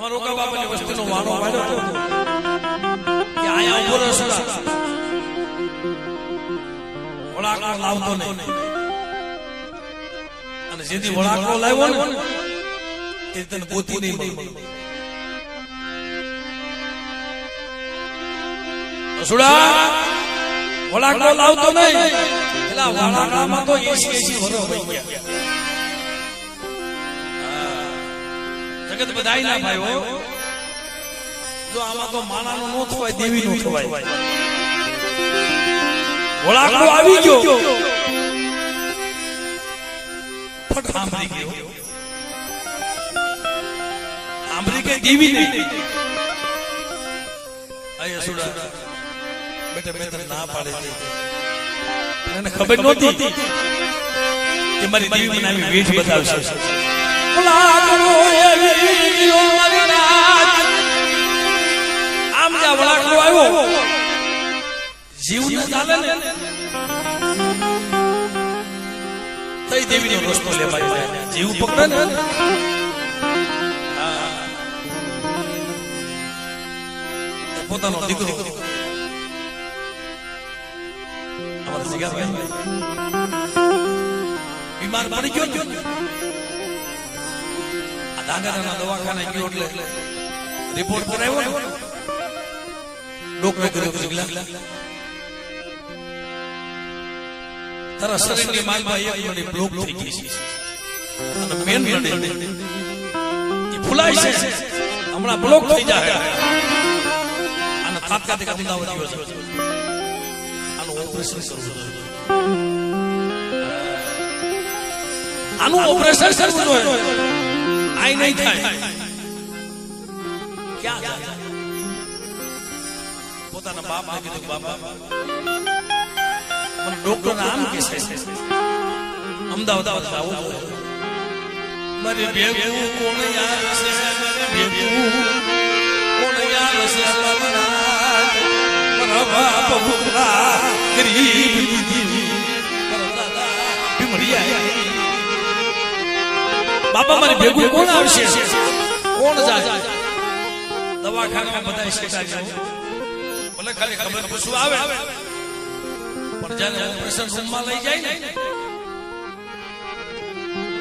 અમારો રોકા બાપાની વસ્તીનો વાળો વાળ્યો હતો. કે આયા ઊભો રહેશો વળાકડો લાવતો નહીં. અને જેથી વળાકડો લાવ્યો ને તે તને ગોતી નહીં મળે વળાકડો લાવતો નહીં. એટલે વળાકડામાં તો એસી એસી વરો વહી ગયા. જગત બધાય ના ભાઈઓ જો આમાં તો માણાનો નો થવાય દેવી નો થવાય ઓળાકો આવી ગયો. ફટ સાંભળી ગયો. સાંભળી કે દેવી નહીં આય સુડા બેટા, મેં તને ના પાડે એને ખબર નહોતી? કે મારી દેવી મને આવી વેઠ બતાવશે. વળાકડો એવી ગયો મારી રાત. આમ જ્યાં વળાકડો આવ્યો જીવ ન ચાલે ને તઈ દેવીનો રસ્તો લેવાય જાય જીવ પકડે ને હા. એ પોતાનો દીકરો અમારા જીગાભાઈ બીમાર પડી ગયો ને આ દાંગાના દવાખાને ગયો એટલે રિપોર્ટ કરાવ્યો ને. ડોક્ટરે કર્યો જગલા તારા શરીરની માલમાં એક નળી બ્લોક થઈ ગઈ છે. અને પેન નળી એ ફૂલાય છે. હમણાં બ્લોક થઈ જાય અને તાત્કાલિક અમદાવાદ ગયો છે. આનું ઓપરેશન કરવું આનું ઓપરેશન કરવું જોઈએ આઈ નહીં થાય. ક્યાં પોતાના બાપને કીધું, બાપા, મને ડોક્ટર આમ કે છે. અમદાવાદ આવું મારે ભેગું કોણ યાર છે ભેગું કોણ યાર છે મારા બાપ ભૂખલા, ગરીબ. દીદી મારા દાદા ભીમરિયા. બાપા મારે ભેગું કોણ આવશે? કોણ જાય દવાખાનામાં બધા શેઠા જાય ભલે ખાલી ખબર પૂછવું આવે પણ જ્યારે ઓપરેશન રૂમમાં લઈ જાય ને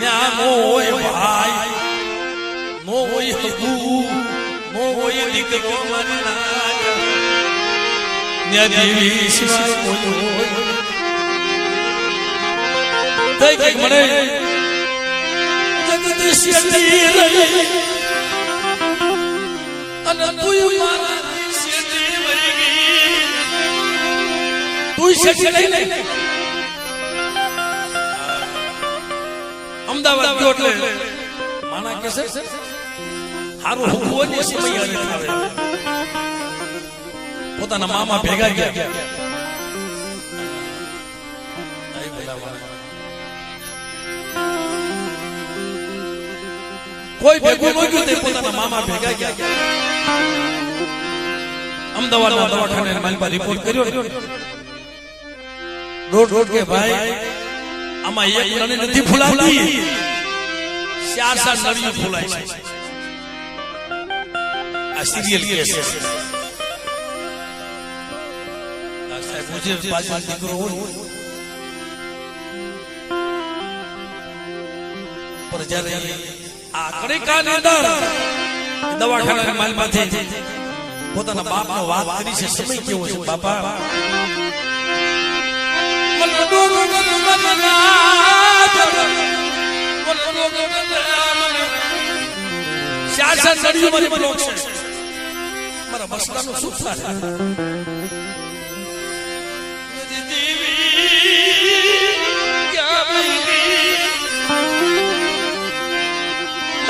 ત્યાં હોય ભાઈ નો હોય હગુ હોય દીકરો મારી નાજ દેવી સિવાય કોઈ હોય? તઈ કઈ મળે. અમદાવાદ ગયો એટલે માણા કે છે? હારું હું સમય આવે પોતાના મામા ભેગા ગયા કોઈ ભેગું ન ગયું તે પોતાના મામા ભેગા ગયા અમદાવાદના દવાખાને માલપા રિપોર્ટ કર્યો ને. રોડ રોડ કે ભાઈ આમાં એક નળી નથી ફૂલાતી ચાર ચાર નળીઓ ફૂલાય છે આ સિરિયલ કેસ છે આ સાહેબ મુજે બાજુ દીકરો હોય પણ જ્યારે આ કણિકાની અંદર દવાખાના માલમાંથી પોતાના બાપનો વાત કરી છે. સમય છે, બાપા? શાસન નડિયું મારી બ્લોક છે. મારા શું થાય.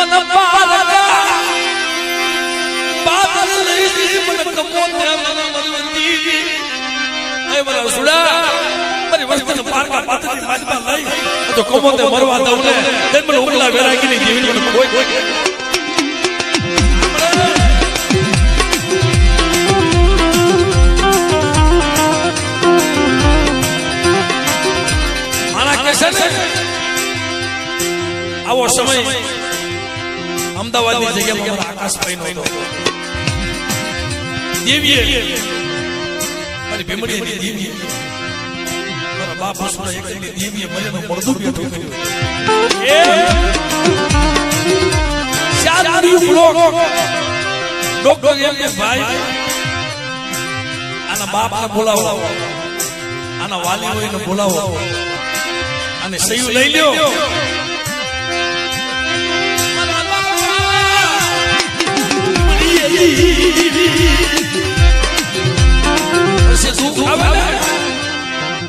મને પારકા બાદલ લઈ મને કમોતે મન મનવંતી. એ બરા સુડા મારી વસ્તુને પારકા પાતળી માજબા લઈ. તો કમોતે મરવા દઉં ને. તે મને ઉગલા વેરાગીની જીવની કોઈ કોઈ આવો સમય. અમદાવાદની જગ્યામાં મારા આકાશભાઈ નો દેવીએ મારી ભીમડીની દેવીએ મારા બાપ હસુરા એકની દેવીએ મને મળદું બેઠું કર્યું એ. શાદી બ્લોક. ડોક્ટર એમ કે ભાઈ આના બાપને બોલાવો. આના વાલી હોયને બોલાવો. અને સહી લઈ લ્યો. પછી દુઃખ આવે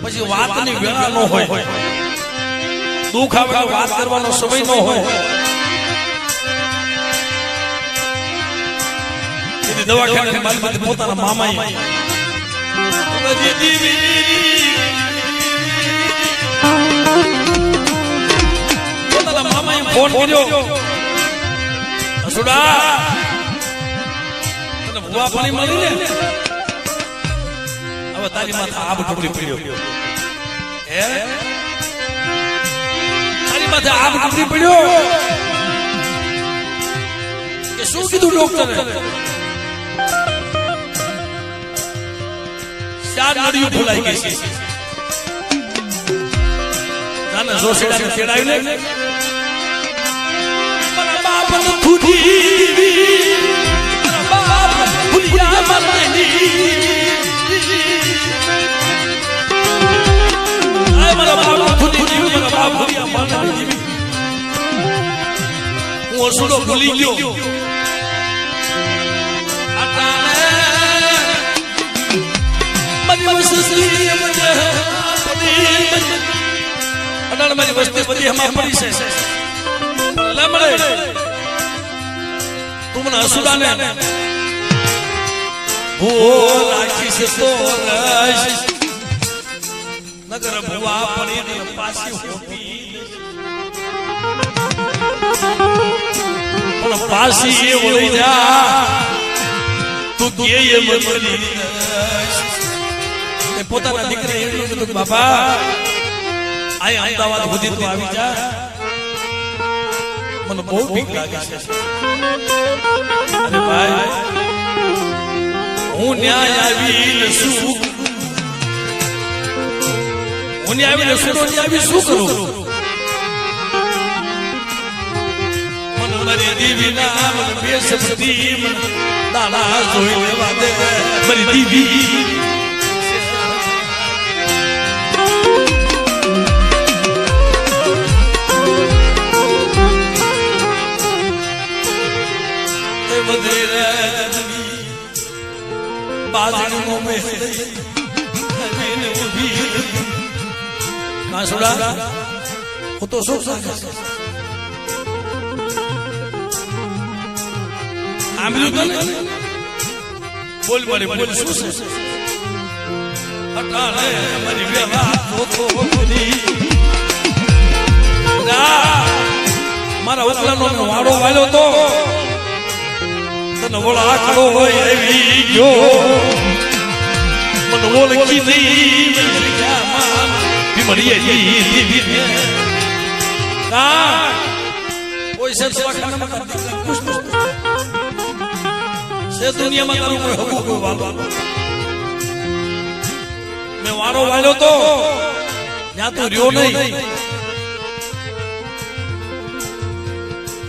પછી વાતની વેળા ન હોય. દુઃખ આવે વાત કરવાનો સમય ન હોય. દવાખાને મારી પોતાના મામા પોતાના મામાએ ફોન કર્યો. તને ભૂવા પાણી મળી ને? હવે તારી માથે આબ ટુકડી પડ્યો. હે? તારી માથે આબ હું અસુડો ભૂલી ગયો અડાણ મારી વસ્તી બધી હમા પડી છે લમડે તું મને હસુડાને ભૂ રાખીશ તો નગર ભુવા પડી પાછી હોતી પણ પાછી એ વળી જા. તું કે એ મરી એ પોતાના દીકરા એટલું કીધું બાપા, આય અમદાવાદ સુધી તું આવી જા. મને બહુ બીક લાગે છે. અરે ભાઈ, હું ન્યાય આવીને શું હું ન્યાય આવીને શું ન્યાય આવી શું કરું? મારી દેવી ના મને બેસ બધી મને દાડા જોઈ લેવા દે. મારી દીવી. રજની મેં હજીને ઊભી. હું તો શું સાંગે સાંભળ્યું તો ને? બોલ મારી બોલ, શું છે? અટાણે મારી વ્યવહાર મારા ઉકલાનો વાળો વાળ્યો તો. તને ઓળા આખડો હોય એવી ગયો. મને ઓળખી નહીં કોઈ છે છે દુનિયામાં તારું કોઈ હગું મેં વારો વાળ્યો તો, ત્યાં તું રહ્યો નહીં.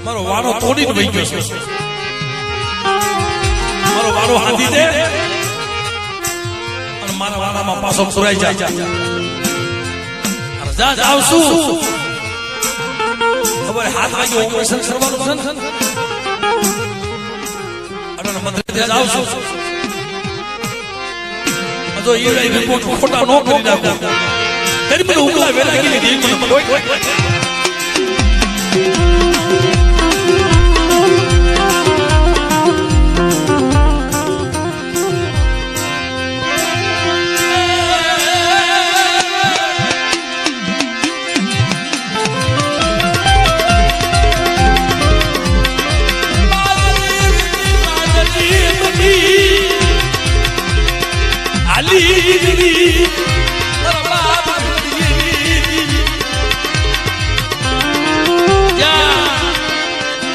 મારો વારો તોડી વહી ગયો છે. મારો વારો હાથી દે અને મારા વારામાં પાછો પુરાઈ જાય જા આવશું. ખબર હાથ લાગ્યો ઓપરેશન કરવાનું છે ને અરે મંદિરે જાવ છું જો ઈ ખોટા નો કરી નાખો. તેરી મને ઉકલા વેલા ગઈ દીધી દીકરી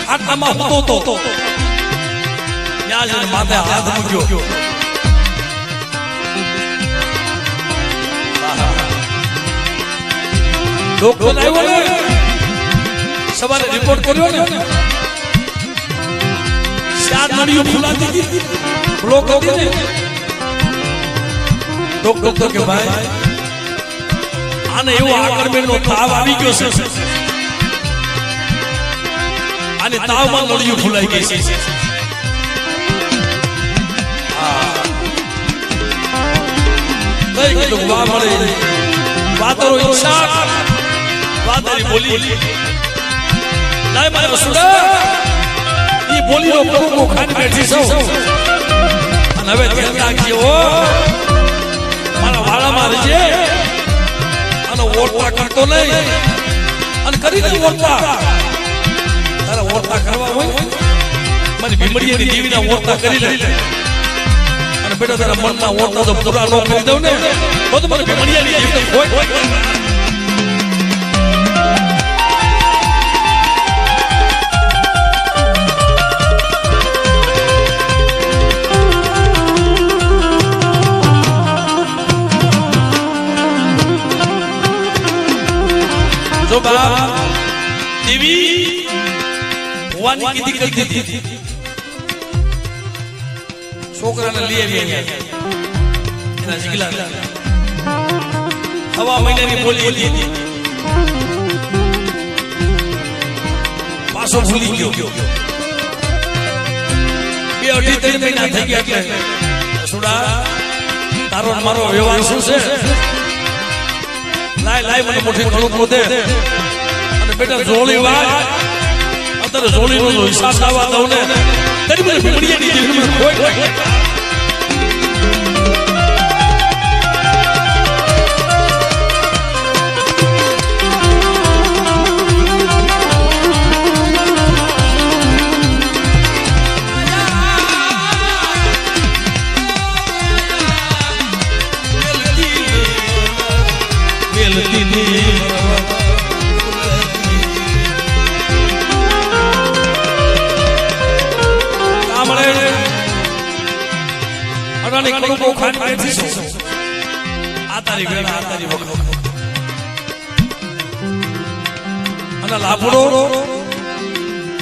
આટલામાં હતો. તો ત્યાં જ માથે હાથ મૂક્યો ડોક્ટર આવ્યો ને સવારે રિપોર્ટ કર્યો ને ચાર નળીઓ ફૂલાતી બ્લોક હતી ને? ડોક્ટર કે ભાઈ, આને એવો આકર્મેણ નો તાવ આવી ગયો છે. અને તાવમાં નળિયું ફૂલાઈ ગઈ છે. વાતરો ઈચ્છા વાતરી બોલી. લાય મારે સુડા ઈ બોલી નો પ્રભુ ખાની બેઠી છું. અને હવે ધ્યાન રાખજે. રહેજે અને ઓળતા કરતો નહીં. અને કરી દે ઓળતા. તારે ઓળતા કરવા હોય મને ભીમડીયાની દેવીના ઓળતા કરી લે. અને બેટા તારા મનના ઓળતા તો પૂરા ન કરી દઉં ને. તો મને ભીમડીયાની દેવીને હોય. ભુવાની કીધી કરી દીધી છોકરાને લઈ આવી અહીંયા. એના જીગલા હવા મહિનાની બોલી હતી. પાછો ભૂલી ગયો. બે અઢી ત્રણ મહિના થઈ ગયા એટલે સુડા તારો મારો વ્યવહાર શું છે? લાય લાય મને મોટી ઘણું દે અને બેટા જોડી વાત અત્યારે જોડી નો હિસાબ લાવવા દઉં ને તરી મને ભીમડીયાની જીવનમાં કોઈ લાભડો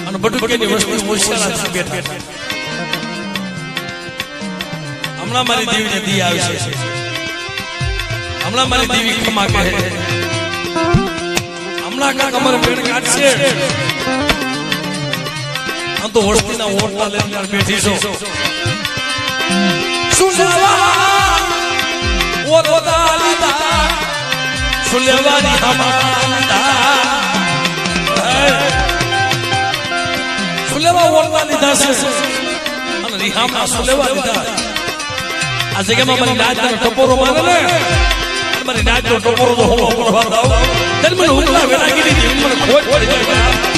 અને બટુકેની વસ્તુ હોશિયાર બેઠા. હમણાં મારી દેવીને દી આવી છે. હમણાં મારી દેવી ખમા કહે હમણાં કાંક અમારે પેડ કાઢશે. આમ તો હોસ્તીના ઓટલા લઈને બેઠી છો સુનાવા ઓ રોદાલીદા સુલેવાની હમાતા છે અને રિહામા સુલેવા લીધા આ જગ્યામાં મારી નાચ ટપોરો મારે ને મારી નાચ નો ટપોરો તો હું પડવા દઉં ત્યારે મને ઉગલા વેરાગીની જેવી મને ખોટ પડી જાય